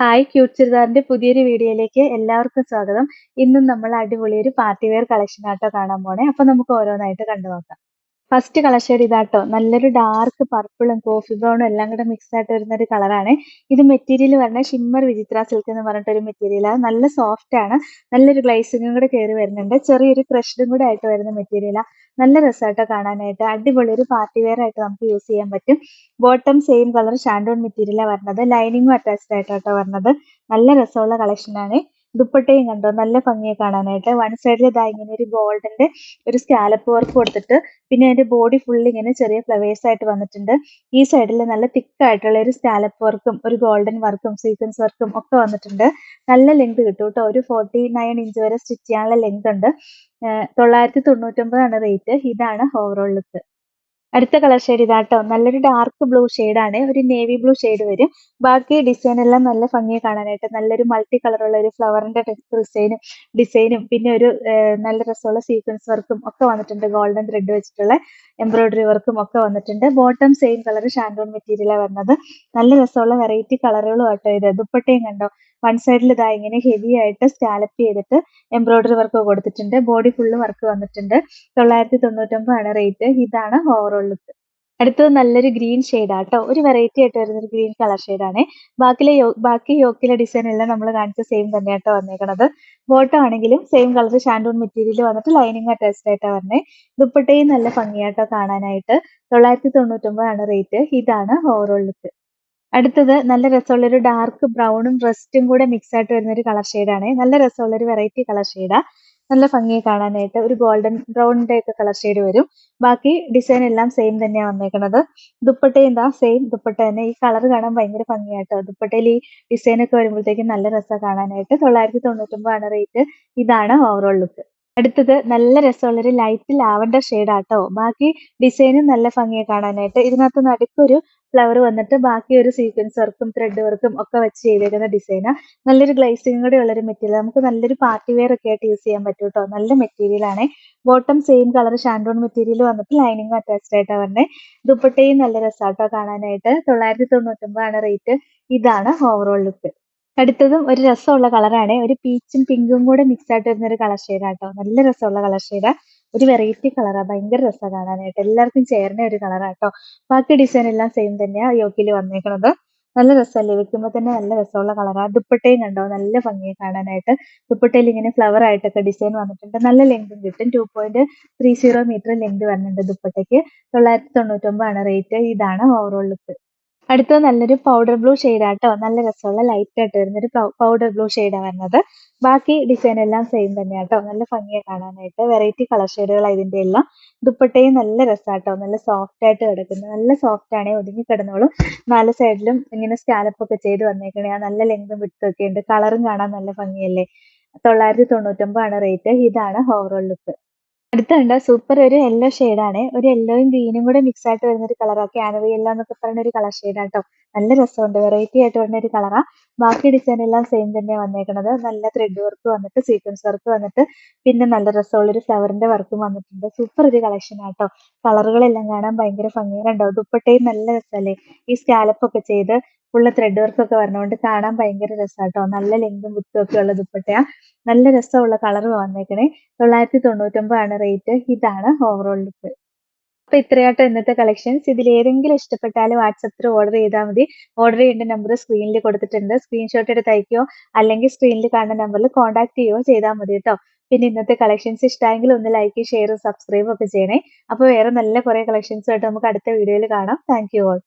Hi cute ചുരിദാറിന്റെ പുതിയൊരു വീഡിയോയിലേക്ക് എല്ലാവർക്കും സ്വാഗതം. ഇന്നും നമ്മൾ അടിപൊളി ഒരു പാർട്ടി വെയർ കളക്ഷൻ ആട്ടോ കാണാൻ പോണേ. അപ്പൊ നമുക്ക് ഓരോന്നായിട്ട് കണ്ടു നോക്കാം ഫസ്റ്റ് കളർ ഷെയ്ഡ് ഇതാട്ടോ. നല്ലൊരു ഡാർക്ക് പർപ്പിളും കോഫി ബ്രൗണും എല്ലാം കൂടെ മിക്സ് ആയിട്ട് വരുന്ന ഒരു കളറാണ് ഇത് മെറ്റീരിയൽ പറഞ്ഞ ഷിമ്മർ വിചിത്ര സിൽക്ക് എന്ന് പറഞ്ഞിട്ട് ഒരു മെറ്റീരിയലാണ് നല്ല സോഫ്റ്റ് ആണ്. നല്ലൊരു ഗ്ലൈസിങ്ങും കൂടെ കയറി വരുന്നുണ്ട്. ചെറിയൊരു ക്രഷ്ഡും കൂടെ ആയിട്ട് വരുന്ന മെറ്റീരിയലാണ് നല്ല രസമായിട്ടോ കാണാനായിട്ട്. അടിപൊളി ഒരു പാർട്ടി വെയർ ആയിട്ട് നമുക്ക് യൂസ് ചെയ്യാൻ പറ്റും. ബോട്ടം സെയിം കളർ ഷാൻഡോൺ മെറ്റീരിയലാണ് വരുന്നത്. ലൈനിങ്ങും അറ്റാച്ച്ഡ് ആയിട്ടോ വരുന്നത്. നല്ല രസമുള്ള കളക്ഷൻ ആണ്. ദുപ്പട്ടയും കണ്ടോ? നല്ല ഭംഗിയെ കാണാനായിട്ട്. വൺ സൈഡിൽ ഇതാ ഇങ്ങനെ ഒരു ഗോൾഡിന്റെ ഒരു സ്കാലപ്പ് വർക്ക് കൊടുത്തിട്ട് പിന്നെ അതിന്റെ ബോഡി ഫുൾ ഇങ്ങനെ ചെറിയ ഫ്ലവേഴ്സ് ആയിട്ട് വന്നിട്ടുണ്ട്. ഈ സൈഡിൽ നല്ല തിക്ക് ആയിട്ടുള്ള ഒരു സ്കാലപ്പ് വർക്കും ഒരു ഗോൾഡൻ വർക്കും സീക്വൻസ് വർക്കും ഒക്കെ വന്നിട്ടുണ്ട്. നല്ല ലെങ്ത് കിട്ടും കേട്ടോ. ഒരു ഫോർട്ടി നയൻ ഇഞ്ച് വരെ സ്റ്റിച്ച് ചെയ്യാനുള്ള ലെങ്ത് ഉണ്ട്. തൊള്ളായിരത്തി തൊണ്ണൂറ്റൊമ്പതാണ് റേറ്റ് ഇതാണ് ഓവറോൾ ലുക്ക് അടുത്ത കളർ ഷെയ്ഡ് ഇതാട്ടോ. നല്ലൊരു ഡാർക്ക് ബ്ലൂ ആണ്. ഒരു നേവി ബ്ലൂ ഷെയ്ഡ് വരും. ബാക്കി ഡിസൈൻ എല്ലാം നല്ല ഭംഗിയെ കാണാനായിട്ട്. നല്ലൊരു മൾട്ടി കളറുള്ള ഒരു ഫ്ലവറിന്റെ ഡിസൈനും ഡിസൈനും പിന്നെ ഒരു നല്ല രസമുള്ള സീക്വൻസ് വർക്കും ഒക്കെ വന്നിട്ടുണ്ട്. ഗോൾഡൻ ത്രെഡ് വെച്ചിട്ടുള്ള എംബ്രോയിഡറി വർക്കും ഒക്കെ വന്നിട്ടുണ്ട്. ബോട്ടം സെയിം കളർ ഷാൻഡോൺ മെറ്റീരിയലാണ് വരുന്നത്. നല്ല രസമുള്ള വെറൈറ്റി കളറുകളും ആട്ടോ ഇത്. ദുപ്പട്ടയും കണ്ടോ? വൺ സൈഡിൽ ഇതാ ഇങ്ങനെ ഹെവി ആയിട്ട് സ്കാലപ്പ് ചെയ്തിട്ട് എംബ്രോയിഡറി വർക്ക് കൊടുത്തിട്ടുണ്ട്. ബോഡി ഫുള്ള് വർക്ക് വന്നിട്ടുണ്ട്. തൊള്ളായിരത്തി തൊണ്ണൂറ്റൊമ്പതാണ് റേറ്റ് ഇതാണ് ഓവറോൾ ലുക്ക് അടുത്തത് നല്ലൊരു ഗ്രീൻ ഷെയ്ഡ് ആട്ടോ ഒരു വെറൈറ്റി ആയിട്ട് വരുന്ന ഒരു ഗ്രീൻ കളർ ഷെയ്ഡാണ്. ബാക്കിലെ ബാക്കി യോക്കിലെ ഡിസൈൻ എല്ലാം നമ്മൾ കാണിച്ച സെയിം തന്നെ തന്നെയാട്ടോ വന്നേക്കണത്. ബോട്ടം ആണെങ്കിലും സെയിം കളർ ഷാൻഡൂൺ മെറ്റീരിയൽ വന്നിട്ട് ലൈനിങ് അറ്റാച്ച്ഡ് ആയിട്ടാണ് വരുന്നത് ദുപ്പട്ടയും നല്ല ഭംഗിയാട്ടോ കാണാനായിട്ട്. തൊള്ളായിരത്തി തൊണ്ണൂറ്റൊമ്പതാണ് റേറ്റ് ഇതാണ് ഓവറോൾ ലുക്ക് അടുത്തത് നല്ല രസമുള്ള ഒരു ഡാർക്ക് ബ്രൗണും റെസ്റ്റും കൂടെ മിക്സ് ആയിട്ട് വരുന്ന ഒരു കളർ ഷെയ്ഡാണ് നല്ല രസമുള്ള ഒരു വെറൈറ്റി കളർ ഷെയ്ഡാ നല്ല ഭംഗി കാണാനായിട്ട് ഒരു ഗോൾഡൻ ബ്രൗണിന്റെ ഒക്കെ കളർ ഷെയ്ഡ് വരും. ബാക്കി ഡിസൈൻ എല്ലാം സെയിം തന്നെയാണ് വന്നേക്കുന്നത് ദുപ്പട്ടയും എന്താ സെയിം ദുപ്പട്ട തന്നെ. ഈ കളർ കാണാൻ ഭയങ്കര ഭംഗിയായിട്ടോ ദുപ്പട്ടയിൽ ഈ ഡിസൈൻ ഒക്കെ വരുമ്പോഴത്തേക്കും നല്ല രസം കാണാനായിട്ട്. തൊള്ളായിരത്തി തൊണ്ണൂറ്റൊമ്പതാണ് റേറ്റ് ഇതാണ് ഓവറോൾ ലുക്ക് അടുത്തത് നല്ല രസമുള്ളൊരു ലൈറ്റ് ലാവൻഡർ ഷെയ്ഡ് ആട്ടോ. ബാക്കി ഡിസൈനും നല്ല ഭംഗിയെ കാണാനായിട്ട്. ഇതിനകത്ത് നടുക്കൊരു ഫ്ലവർ വന്നിട്ട് ബാക്കി ഒരു സീക്വൻസ് വർക്കും ത്രെഡ് വർക്കും ഒക്കെ വെച്ച് ചെയ്തേക്കുന്ന ഡിസൈനാ നല്ലൊരു ഗ്ലേസിംഗ് കൂടെ ഉള്ളൊരു മെറ്റീരിയൽ നമുക്ക് നല്ലൊരു പാർട്ടി വെയർ ഒക്കെ ആയിട്ട് യൂസ് ചെയ്യാൻ പറ്റും കേട്ടോ നല്ല മെറ്റീരിയൽ ആണ്. Bottom same colour shantoon material വന്നിട്ട് ലൈനിങ് അറ്റാച്ച്ഡ് ആയിട്ടാണ് വരുന്നത് ദുപ്പട്ടയും നല്ല രസമാട്ടോ കാണാനായിട്ട്. തൊള്ളായിരത്തി തൊണ്ണൂറ്റൊമ്പതാണ് റേറ്റ് ഇതാണ് ഓവറോൾ ലുക്ക് അടുത്തതും ഒരു രസമുള്ള കളറാണ് ഒരു പീച്ചും പിങ്കും കൂടെ മിക്സ് ആയിട്ട് വരുന്ന ഒരു കളർ ഷെയ്ഡാട്ടോ നല്ല രസമുള്ള കളർ ഷെയ്ഡാ ഒരു വെറൈറ്റി കളറാ ഭയങ്കര രസമാണ് കാണാനായിട്ട്. എല്ലാവർക്കും ചേർന്ന ഒരു കളറാണ് കേട്ടോ ബാക്കി ഡിസൈൻ എല്ലാം സെയിം തന്നെയാ യോക്കിൽ വന്നേക്കുന്നത് നല്ല രസമല്ലേ വെക്കുമ്പോൾ തന്നെ നല്ല രസമുള്ള കളറാ ദുപ്പട്ടയും കണ്ടോ? നല്ല ഭംഗിയെ കാണാനായിട്ട്. ദുപ്പട്ടയിൽ ഇങ്ങനെ ഫ്ലവർ ആയിട്ടൊക്കെ ഡിസൈൻ വന്നിട്ടുണ്ട്. നല്ല ലെങ്തും കിട്ടും. Two point three zero metre length വരുന്നുണ്ട് ദുപ്പട്ടയ്ക്ക്. തൊള്ളായിരത്തി തൊണ്ണൂറ്റൊമ്പതാണ് റേറ്റ് ഇതാണ് ഓവറോൾ ലുക്ക് അടുത്തത് നല്ലൊരു പൗഡർ ബ്ലൂ ആട്ടോ. നല്ല രസമുള്ള ലൈറ്റ് ആയിട്ട് വരുന്ന ഒരു പൗഡർ ബ്ലൂ ഷെയ്ഡാണ് വരുന്നത്. ബാക്കി ഡിസൈൻ എല്ലാം സെയിം തന്നെയാട്ടോ. നല്ല ഭംഗിയെ കാണാനായിട്ട്. വെറൈറ്റി കളർ ഷെയ്ഡുകൾ ഇതിന്റെ എല്ലാം. ദുപ്പട്ടയും നല്ല രസമാട്ടോ നല്ല സോഫ്റ്റ് ആയിട്ട് കിടക്കുന്നു. നല്ല സോഫ്റ്റ് ആണേ ഒതുങ്ങി കിടന്നോളും. നാല് സൈഡിലും ഇങ്ങനെ സ്കാലപ്പ് ഒക്കെ ചെയ്ത് വന്നേക്കണേ. ആ നല്ല ലെങ്തും വിട്ടൊക്കെ ഉണ്ട്. കളറും കാണാൻ നല്ല ഭംഗിയല്ലേ? തൊള്ളായിരത്തി തൊണ്ണൂറ്റൊമ്പതാണ് റേറ്റ് ഇതാണ് ഓവറോൾ ലുക്ക് അടുത്തുണ്ട് സൂപ്പർ ഒരു യെല്ലോ ആണ്. ഒരു യെല്ലോയും ഗ്രീനും കൂടെ മിക്സ് ആയിട്ട് വരുന്ന ഒരു കളറാണ് ക്യാനവി യെല്ലോ എന്നൊക്കെ പറയുന്ന ഒരു കളർ ഷെയ്ഡാട്ടോ നല്ല രസമുണ്ട്. വെറൈറ്റി ആയിട്ട് വരുന്ന ഒരു കളറാ ബാക്കി ഡിസൈൻ എല്ലാം സെയിം തന്നെ വന്നേക്കുന്നത് നല്ല ത്രെഡ് വർക്ക് വന്നിട്ട് സീക്വൻസ് വർക്ക് വന്നിട്ട് പിന്നെ നല്ല രസമുള്ള ഒരു ഫ്ലവറിന്റെ വർക്കും വന്നിട്ടുണ്ട്. സൂപ്പർ ഒരു കളക്ഷൻ ആട്ടോ കളറുകളെല്ലാം കാണാൻ ഭയങ്കര ഭംഗിയുണ്ടാവും ദുപ്പട്ടയും നല്ല രസമല്ലേ ഈ സ്കാലപ്പ് ഒക്കെ ചെയ്ത് ഫുള്ള് ത്രെഡ് വർക്ക് ഒക്കെ വരണോണ്ട് കാണാൻ ഭയങ്കര രസാട്ടോ. നല്ല ലെങ്തും വിത്തും ഒക്കെ ഉള്ള ദുപ്പട്ടയാ. നല്ല രസമുള്ള കളർ വന്നേക്കണേ. തൊള്ളായിരത്തി തൊണ്ണൂറ്റൊമ്പതാണ് റേറ്റ് ഇതാണ് ഓവറോൾ ലുക്ക് അപ്പൊ ഇത്രയാട്ടോ ഇന്നത്തെ കളക്ഷൻസ് ഇതിൽ ഏതെങ്കിലും ഇഷ്ടപ്പെട്ടാൽ വാട്സപ്പിൽ ഓർഡർ ചെയ്താൽ മതി. ഓർഡർ ചെയ്യേണ്ട നമ്പർ സ്ക്രീനിൽ കൊടുത്തിട്ടുണ്ട്. സ്ക്രീൻഷോട്ട് എടുത്ത് അയക്കുകയോ അല്ലെങ്കിൽ സ്ക്രീനിൽ കാണുന്ന നമ്പറിൽ കോൺടാക്ട് ചെയ്യുകയോ ചെയ്താൽ മതി കേട്ടോ പിന്നെ ഇന്നത്തെ കളക്ഷൻസ് ഇഷ്ടമായെങ്കിൽ ഒന്ന് ലൈക്ക് ഷെയർ സബ്സ്ക്രൈബ് ഒക്കെ ചെയ്യണേ. അപ്പോൾ വേറെ നല്ല കുറെ കളക്ഷൻസുമായിട്ട് നമുക്ക് അടുത്ത വീഡിയോയിൽ കാണാം. Thank you all